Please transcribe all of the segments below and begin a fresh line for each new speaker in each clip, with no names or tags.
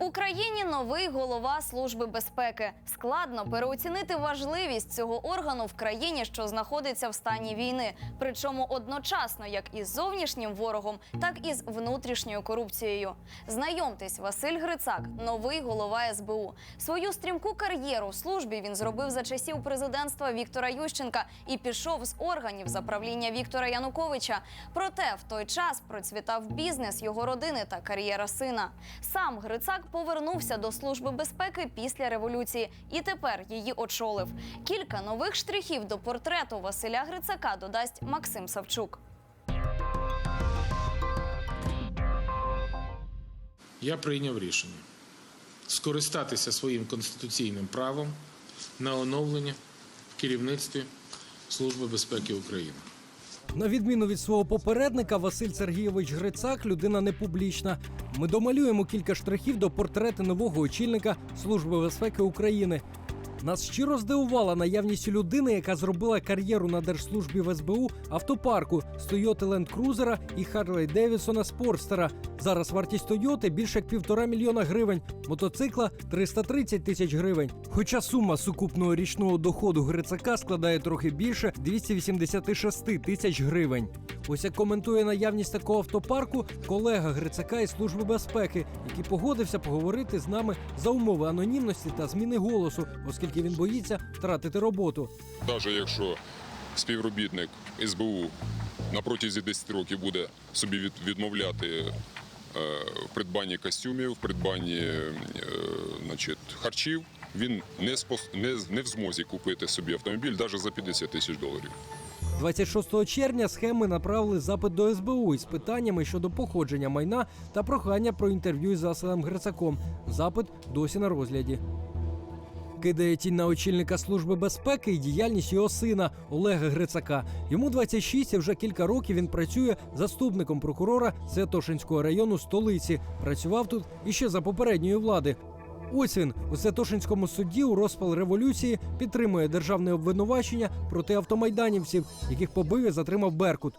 Україні новий голова служби безпеки. Складно переоцінити важливість цього органу в країні, що знаходиться в стані війни, причому одночасно як із зовнішнім ворогом, так і з внутрішньою корупцією. Знайомтесь, Василь Грицак, новий голова СБУ. Свою стрімку кар'єру в службі він зробив за часів президентства Віктора Ющенка і пішов з органів за правління Віктора Януковича. Проте в той час процвітав бізнес його родини та кар'єра сина. Сам Грицак повернувся до служби безпеки після революції і тепер її очолив. Кілька нових штрихів до портрету Василя Грицака додасть Максим Савчук.
я прийняв рішення скористатися своїм конституційним правом на оновлення в керівництві Служби безпеки України.
На відміну від свого попередника, Василь Сергійович Грицак людина не публічна. Ми домалюємо кілька штрихів до портрету нового очільника Служби безпеки України. Нас щиро здивувала наявність людини, яка зробила кар'єру на держслужбі в СБУ автопарку з Toyota Land Cruiser і Harley Davidson Спорстера. Зараз вартість Тойоти більше як півтора мільйона гривень, мотоцикла 330 тисяч гривень. Хоча сума сукупного річного доходу Грицака складає трохи більше 286 тисяч гривень. Ось як коментує наявність такого автопарку колега Грицака із служби безпеки, який погодився поговорити з нами за умови анонімності та зміни голосу, оскільки він боїться втратити роботу.
Навіть якщо співробітник СБУ на протязі 10 років буде собі від- відмовляти в придбанні костюмів, в придбанні е, значить, харчів, він не, спос... не, не в змозі купити собі автомобіль навіть за 50 тисяч доларів.
26 червня схеми направили запит до СБУ із питаннями щодо походження майна та прохання про інтерв'ю із Василем Грицаком. Запит досі на розгляді. Кидає тінь на очільника служби безпеки і діяльність його сина Олега Грицака. Йому 26 і вже кілька років він працює заступником прокурора Святошинського району столиці. Працював тут іще за попередньої влади. Ось він у Святошинському суді у розпал революції підтримує державне обвинувачення проти автомайданівців, яких побив і затримав Беркут.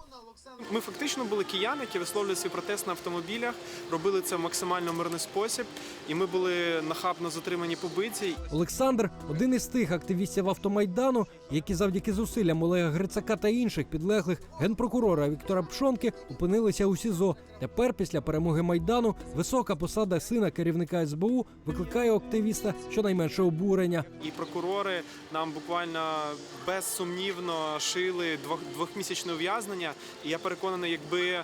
Ми фактично були кияни, які висловлювали свій протест на автомобілях, робили це в максимально мирний спосіб, і ми були нахабно затримані побиті.
Олександр один із тих активістів автомайдану, які завдяки зусиллям Олега Грицака та інших підлеглих генпрокурора Віктора Пшонки опинилися у СІЗО. Тепер, після перемоги майдану, висока посада сина керівника СБУ викликає у активіста щонайменше обурення.
І прокурори нам буквально безсумнівно шили двох, двохмісячне ув'язнення. І я переконаний, якби е,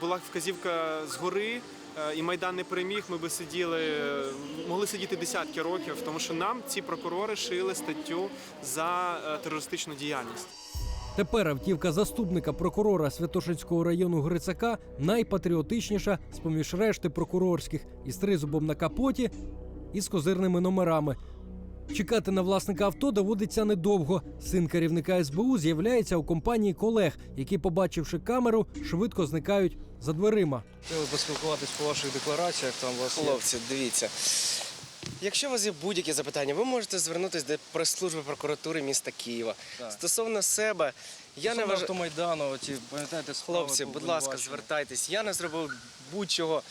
була вказівка згори. е, І майдан не переміг, ми би сиділи, могли сидіти десятки років, тому що нам ці прокурори шили статтю за е, терористичну діяльність.
Тепер автівка заступника прокурора Святошинського району Грицака найпатріотичніша з поміж решти прокурорських із тризубом на капоті і з козирними номерами. Чекати на власника авто доводиться недовго. Син керівника СБУ з'являється у компанії колег, які, побачивши камеру, швидко зникають за дверима.
Хотіли поспілкуватись по ваших деклараціях. Там вас
Хлопці, дивіться. Якщо у вас є будь-які запитання, ви можете звернутися до прес-служби прокуратури міста Києва.
Так.
Стосовно себе, я не
Стосовно
вважаю.
автомайдану. Ті пам'ятаєте справи
Хлопці, будь ласка, звертайтесь. Я не зробив будь-чого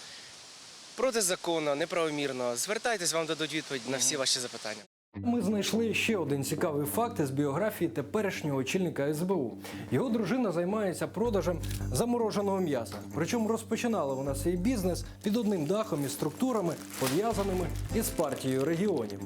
протизаконно, неправомірно. Звертайтесь, вам дадуть відповідь на всі ваші запитання.
Ми знайшли ще один цікавий факт із біографії теперішнього очільника СБУ. Його дружина займається продажем замороженого м'яса. Причому розпочинала вона свій бізнес під одним дахом із структурами, пов'язаними із партією регіонів.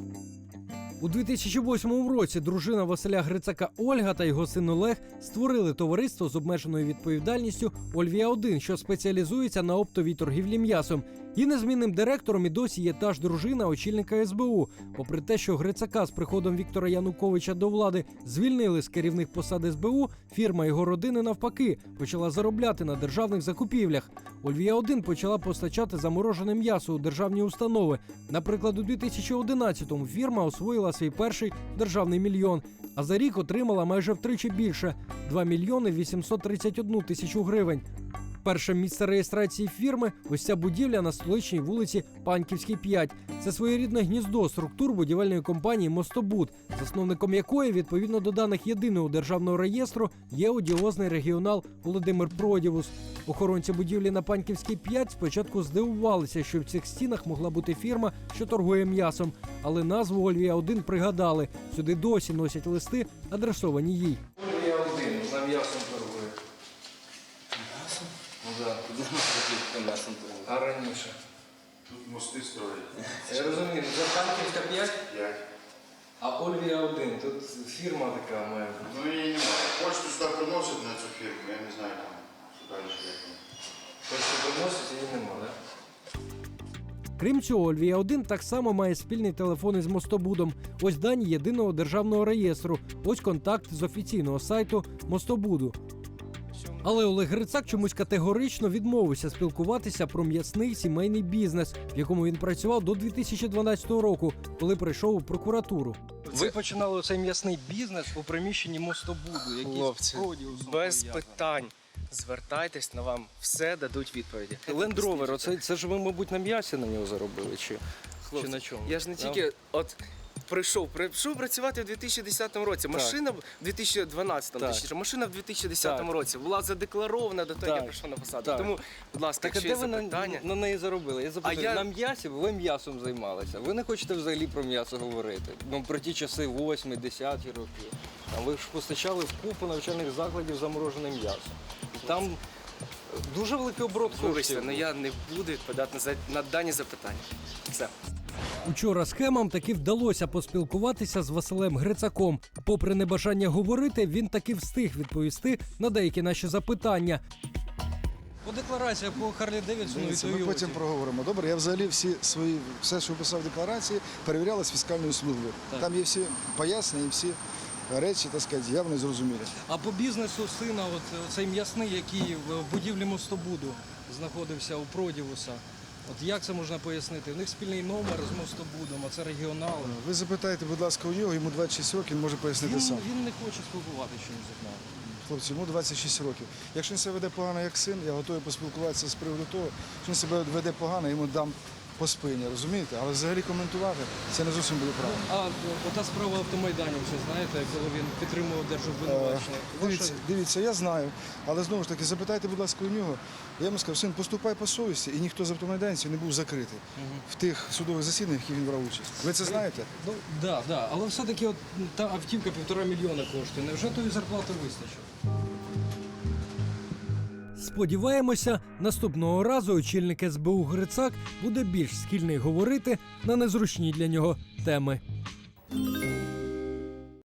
У 2008 році дружина Василя Грицака Ольга та його син Олег створили товариство з обмеженою відповідальністю Ольвія 1 що спеціалізується на оптовій торгівлі м'ясом. І незмінним директором і досі є та ж дружина очільника СБУ. Попри те, що Грицака з приходом Віктора Януковича до влади звільнили з керівних посад СБУ, фірма його родини навпаки почала заробляти на державних закупівлях. Ольвія 1 почала постачати заморожене м'ясо у державні установи. Наприклад, у 2011-му фірма освоїла свій перший державний мільйон, а за рік отримала майже втричі більше 2 мільйони 831 тисячу гривень. Перше місце реєстрації фірми ось ця будівля на столичній вулиці Панківській 5. Це своєрідне гніздо структур будівельної компанії Мостобуд, засновником якої, відповідно до даних єдиного державного реєстру, є одіозний регіонал Володимир Продівус. Охоронці будівлі на Панківській 5 спочатку здивувалися, що в цих стінах могла бути фірма, що торгує м'ясом, але назву Ольвія 1 пригадали. Сюди досі носять листи, адресовані їй.
Я один, за м'ясом торгує. Ну торгує? А раніше?
Тут мости строять.
Я розумію, це Харківська 5,
П'ять.
а Ольвія 1. Тут фірма така має бути.
Ну і немає. Почту сюди приносять на цю фірму, я не знаю там, що далі як.
Просто приносять, її нема, так?
Крім цього, Ольвія 1 так само має спільний телефон із Мостобудом. Ось дані єдиного державного реєстру. Ось контакт з офіційного сайту Мостобуду. Але Олег Грицак чомусь категорично відмовився спілкуватися про м'ясний сімейний бізнес, в якому він працював до 2012 року, коли прийшов у прокуратуру. Ви починали цей м'ясний бізнес у приміщенні Мостобуду, який
Хлопці, без питань. Звертайтесь, на вам все дадуть відповіді.
Лендровер, оце це ж ви, мабуть, на м'ясі на нього заробили, чи,
Хлопці,
чи на чому?
Я ж не
Да?
тільки от прийшов, прийшов працювати в 2010 році. Машина в 2012,
Так.
точніше, машина в 2010
Так.
році була задекларована до того, як я
Так.
прийшов на посаду.
Так.
Тому, будь ласка,
Так а
якщо
де
є
ви на,
запитання.
на неї заробили? Я запитаю,
я-
на м'ясі ви м'ясом займалися. Ви не хочете взагалі про м'ясо говорити. Ну, про ті часи 8 10 роки. Там ви ж постачали в купу навчальних закладів заморожене м'ясо. І там дуже великий оборот
Вибачте,
коштів.
але я не буду відповідати на, за- на дані запитання. Все.
Учора схемам таки вдалося поспілкуватися з Василем Грицаком. Попри небажання говорити, він таки встиг відповісти на деякі наші запитання. По декларація по Харлі Девідсону
Дивіться, ми потім проговоримо. Добре, я взагалі всі свої, все, що писав в декларації, перевіряли з фіскальною службою. Там є всі пояснення і всі речі, так сказати, явно зрозумілі.
А по бізнесу сина, от цей м'ясний, який в будівлі Мостобуду знаходився у Продівуса. От як це можна пояснити? У них спільний номер з Мостобудом, а це регіонал.
Ви запитайте, будь ласка, у нього, йому 26 років, він може пояснити
Він,
сам.
він не хоче спілкуватися чомусь з нами.
Хлопці, йому 26 років. Якщо він себе веде погано як син, я готовий поспілкуватися з приводу того, що він себе веде погано, йому дам по спині, розумієте? Але взагалі коментувати це не зовсім буде правильно.
А ота справа автомайданівця, знаєте, коли він підтримував держобвинувачення.
Е, Дивіться, дивіться, я знаю, але знову ж таки, запитайте, будь ласка, у нього. Я йому сказав, син, поступай по совісті, і ніхто з автомайданців не був закритий в тих судових засіданнях, яких він брав участь. Ви це знаєте?
Ну, да, да. Але все-таки от та автівка півтора мільйона коштує. Невже тої зарплати вистачить? Сподіваємося, наступного разу очільник СБУ Грицак буде більш схильний говорити на незручні для нього теми.